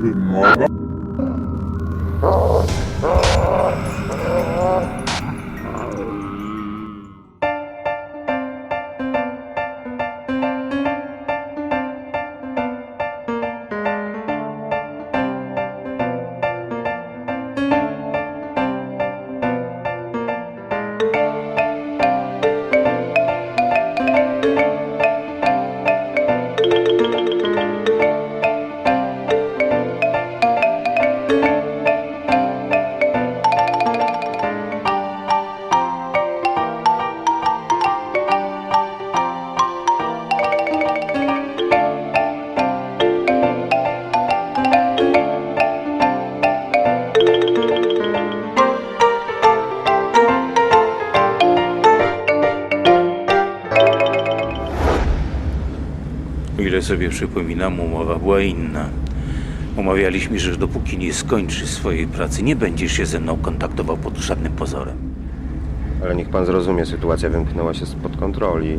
Good morning. Ile sobie przypominam, umowa była inna. Umawialiśmy, że dopóki nie skończysz swojej pracy, nie będziesz się ze mną kontaktował pod żadnym pozorem. Ale niech pan zrozumie, sytuacja wymknęła się spod kontroli.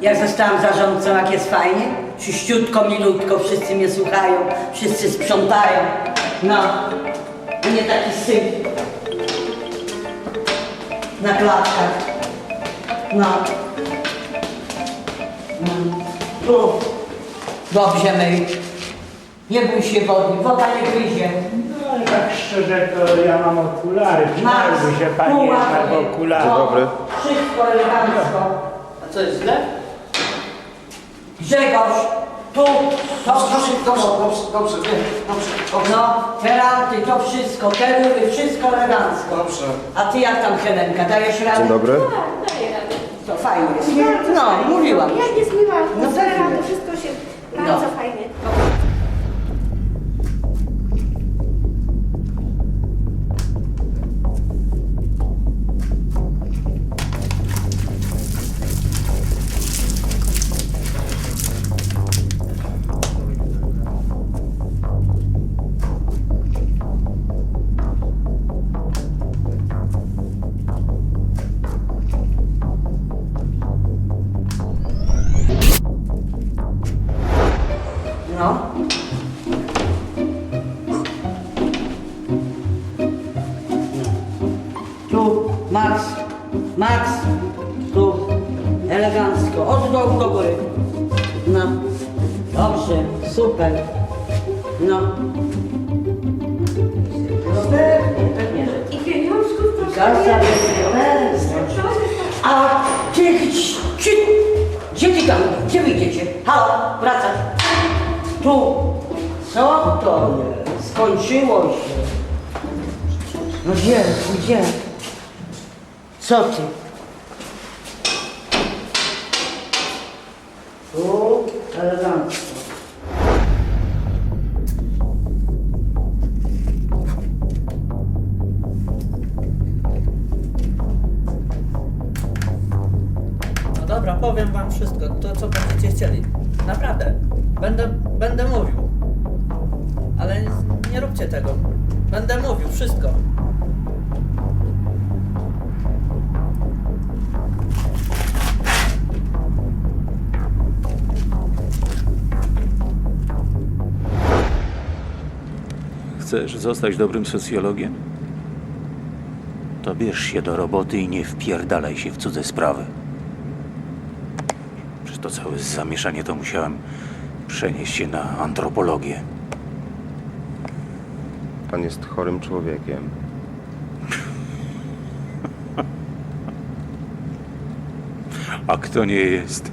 Jak zostałam zarządcą, jak jest fajnie. Czyściutko, milutko, wszyscy mnie słuchają, wszyscy sprzątają. No, a nie taki syf na klatkach. No. Mm. Tu. Dobrze myj. Nie bój się wody, woda nie gryzie. No, tak szczerze to ja mam okulary. Masz, Przydałyby się pani jednak okulary. Dobry. Wszystko elegancko. A co jest źle? Grzegorz, tu, to wszystko. dobrze, dobrze, wiem, dobrze, dobrze. No, teranty, to wszystko, te rury, wszystko elegancko. Dobrze. A ty jak tam Helenka, dajesz radę? Dzień dobry. Tak, daję radę. To fajnie jest. No, mówiłam. Jak jest miła No to wszystko się Tu, Max, Max, tu, elegancko, od dołu do góry. No, dobrze, super. No. Pewnie, że I pieniążków troszkę jest Proszę, A ty, ci, gdzie ty tam, gdzie wyjdziecie? Halo, wracać. Tu. Co to jest? Skończyło się. No gdzie, gdzie? Co ty? Tu, elegancko. No dobra, powiem wam wszystko, to co będziecie chcieli. Naprawdę, będę, będę mówił. Ale nie róbcie tego. Będę mówił wszystko. Chcesz zostać dobrym socjologiem? To bierz się do roboty i nie wpierdalaj się w cudze sprawy. Przez to całe zamieszanie to musiałem przenieść się na antropologię. Pan jest chorym człowiekiem. A kto nie jest?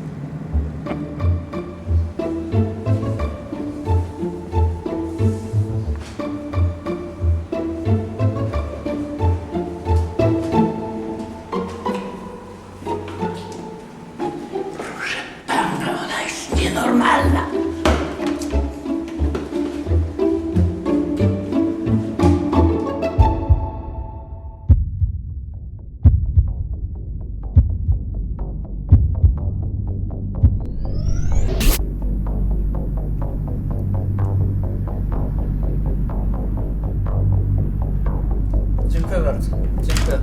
Ona jest nienormalna. evet. Çıktı.